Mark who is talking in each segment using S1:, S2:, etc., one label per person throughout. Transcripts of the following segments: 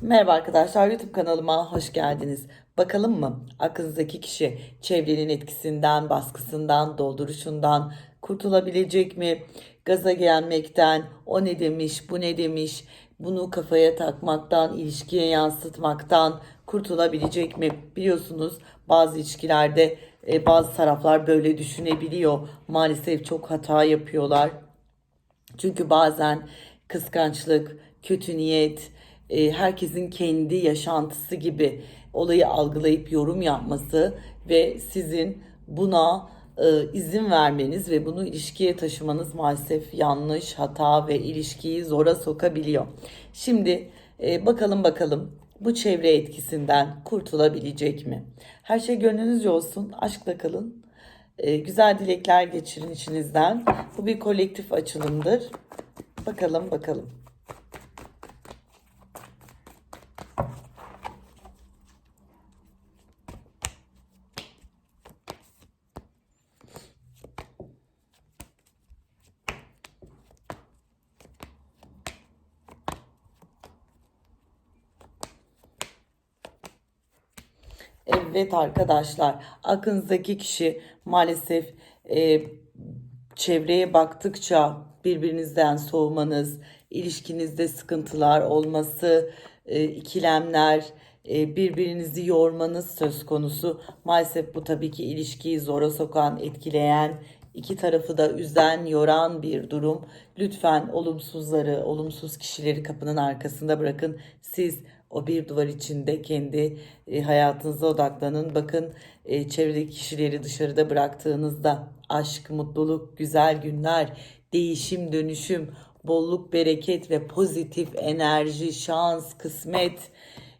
S1: Merhaba arkadaşlar YouTube kanalıma hoş geldiniz. Bakalım mı aklınızdaki kişi çevrenin etkisinden, baskısından, dolduruşundan kurtulabilecek mi? Gaza gelmekten, o ne demiş, bu ne demiş, bunu kafaya takmaktan, ilişkiye yansıtmaktan kurtulabilecek mi? Biliyorsunuz bazı ilişkilerde e, bazı taraflar böyle düşünebiliyor. Maalesef çok hata yapıyorlar. Çünkü bazen kıskançlık, kötü niyet, e, herkesin kendi yaşantısı gibi olayı algılayıp yorum yapması ve sizin buna e, izin vermeniz ve bunu ilişkiye taşımanız maalesef yanlış, hata ve ilişkiyi zora sokabiliyor. Şimdi e, bakalım bakalım bu çevre etkisinden kurtulabilecek mi? Her şey gönlünüzce olsun, aşkla kalın. Güzel dilekler geçirin içinizden. Bu bir kolektif açılımdır. Bakalım bakalım. Evet arkadaşlar, aklınızdaki kişi maalesef e, çevreye baktıkça birbirinizden soğumanız, ilişkinizde sıkıntılar olması, e, ikilemler, e, birbirinizi yormanız söz konusu. Maalesef bu tabii ki ilişkiyi zora sokan, etkileyen, iki tarafı da üzen, yoran bir durum. Lütfen olumsuzları, olumsuz kişileri kapının arkasında bırakın. Siz o bir duvar içinde kendi e, hayatınıza odaklanın. Bakın e, çevredeki kişileri dışarıda bıraktığınızda aşk, mutluluk, güzel günler, değişim, dönüşüm, bolluk, bereket ve pozitif enerji, şans, kısmet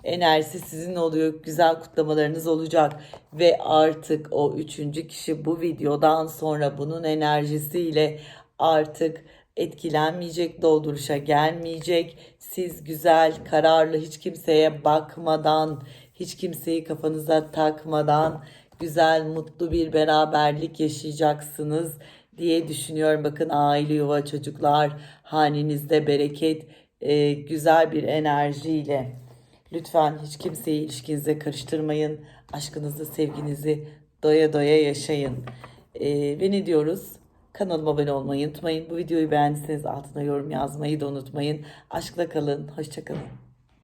S1: enerjisi sizin oluyor. Güzel kutlamalarınız olacak. Ve artık o üçüncü kişi bu videodan sonra bunun enerjisiyle artık etkilenmeyecek, dolduruşa gelmeyecek. Siz güzel, kararlı, hiç kimseye bakmadan, hiç kimseyi kafanıza takmadan güzel, mutlu bir beraberlik yaşayacaksınız diye düşünüyorum. Bakın aile, yuva, çocuklar, hanenizde bereket, e, güzel bir enerjiyle. Lütfen hiç kimseyi ilişkinize karıştırmayın. Aşkınızı, sevginizi doya doya yaşayın. Ee, ve ne diyoruz? Kanalıma abone olmayı unutmayın. Bu videoyu beğendiyseniz altına yorum yazmayı da unutmayın. Aşkla kalın. Hoşçakalın.